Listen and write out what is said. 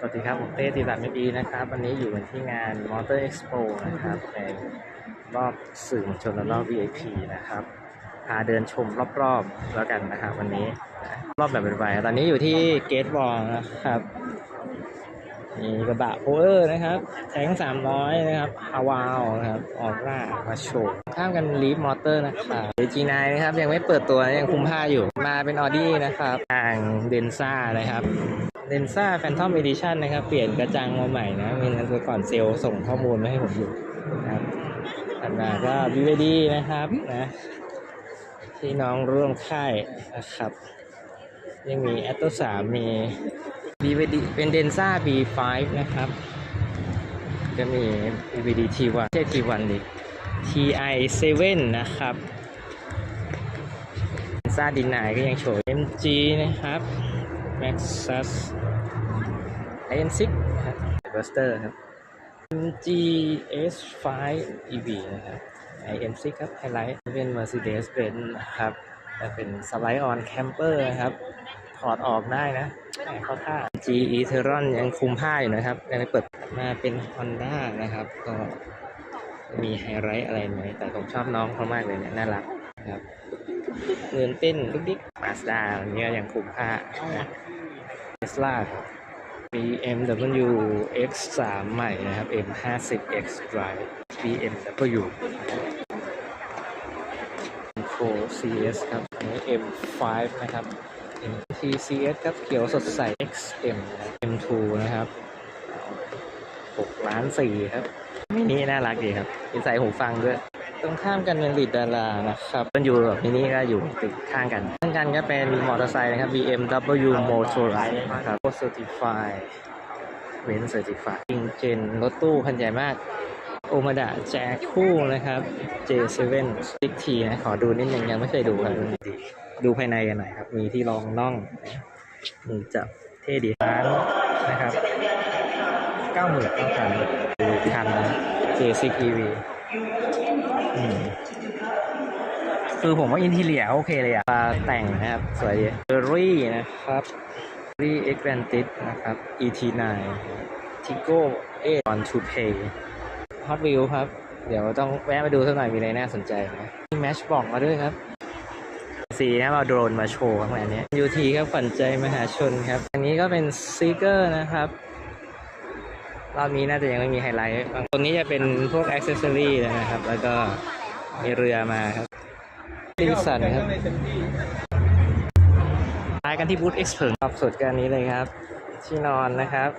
สวัสดีครับ ผมเต้ตีบัตเมบีนะครับ วันนี้อยู่กันที่งาน Motor Expo นะครับในรอบสื่อมวลชนและรอบ VIP นะครับ พาเดินชมรอบๆแล้วกันนะครับวันนี้ รอบแบบเป็นไวตอนนี้อยู่ที่เกตบอลนะครับ มีกระบะโพเออร์นะครับแทงสามร้อยนะครับฮาวาวนะครับออร่ามาโชว์ข้ามกันลีฟมอเตอร์นะครับเดจีนนะครับ ยังไม่เปิดตัวยังคุมผ้าอยู่ มาเป็นออดี้นะครับทางเดนซ่านะครับเดนซ่าแฟนทอมเอดิชันนะครับ เปลี่ยนกระจังมาใหม่นะมีตัวก่อนเซลล์ส่งข้อมูลมาให้ผมอยู่นะครับถัดมาก็ BVD นะครับนะที่น้องร่วมค่ายนะครับ ยังมี a t o 3มี BVD เป็นเดนซ่า B5 นะครับ จะมี BVD T1 ใช่ T1 ดิ TI7 นะครับเดนซ่าดินายก็ยังโชว์ MG นะครับ Maxus IM6 ครับ Buster ครับ MG S5 EV นะครับ IM6 ครับไฮไลท์เป็น Mercedes Benz นะครับแต่เป็น Slide on Camper นะครับ ถอดออกได้นะแหมเข้าท่า G e t e r o n ยังคุมผ้าอยู่นะครับยังไม่เปิดมาเป็น Honda นะครับ ก็มีไฮไลท์อะไรไหมแต่ผมชอบน้องเขามากเลยเนี่ยน่ารักนะครับเงินเต้นลุกดิ๊กมาสด้าอันนี้ก็ยังคุมผ้าเทสลา BMW X3 ใหม่นะครับ M50 X Drive BMW 4 CS ครับอันนี้ M5 นะครับ TCS ครับ เขียวสดใส XM M2 นะครับ6ล้าน4ครับมินิน่ารักดีครับมีใส่หูฟังด้วย ตรงข้ามกันเป็นลีดดารานะครับ มันอยู่แบบมินิก็อยู่ติดข้างกัน ข้างกันก็เป็นมอเตอร์ไซค์นะครับ BMW Motorrad นะครับ Certified เว้น Certified จริงเจนรถตู้คันใหญ่มากโอมาดะแจกคู่นะครับ J7 Stick T นะ ขอดูนิดนึงยังไม่เคยดูครับดี ดูภายในกันหน่อยครับ มีที่รองน่องมือจับเท่ดีร้านนะครับเก้าหมื่นเก้าพันดูคันนะ J6 EV อืมคือผมว่าอินทีเลียโอเคเลยอะมาแต่งนะครับ สวยเบอรี่นะครับเบอรี่ X Vantage นะครับ ET9 Tigo 8 on to pay ฮอตวิวครับ เดี๋ยวต้องแวะมาดูสักหน่อยมีอะไรน่าสนใจนะมีแมชบอกมาด้วยครับ สีนะเอาโดรนมาโชว์ข้างในนี้ UT ครับฝันใจมหาชนครับ อันนี้ก็เป็นซีเกอร์นะครับรอบนี้น่าจะยังไม่มีไฮไลท์บางตรงนี้จะเป็นพวกอ็อกเซสซอรี่นะครับ แล้วก็มีเรือมาครับดิสันครับไปกันที่บูธเอ็กซ์เพิร์ครับสุดกันนี้เลยครับ ที่นอนนะครับ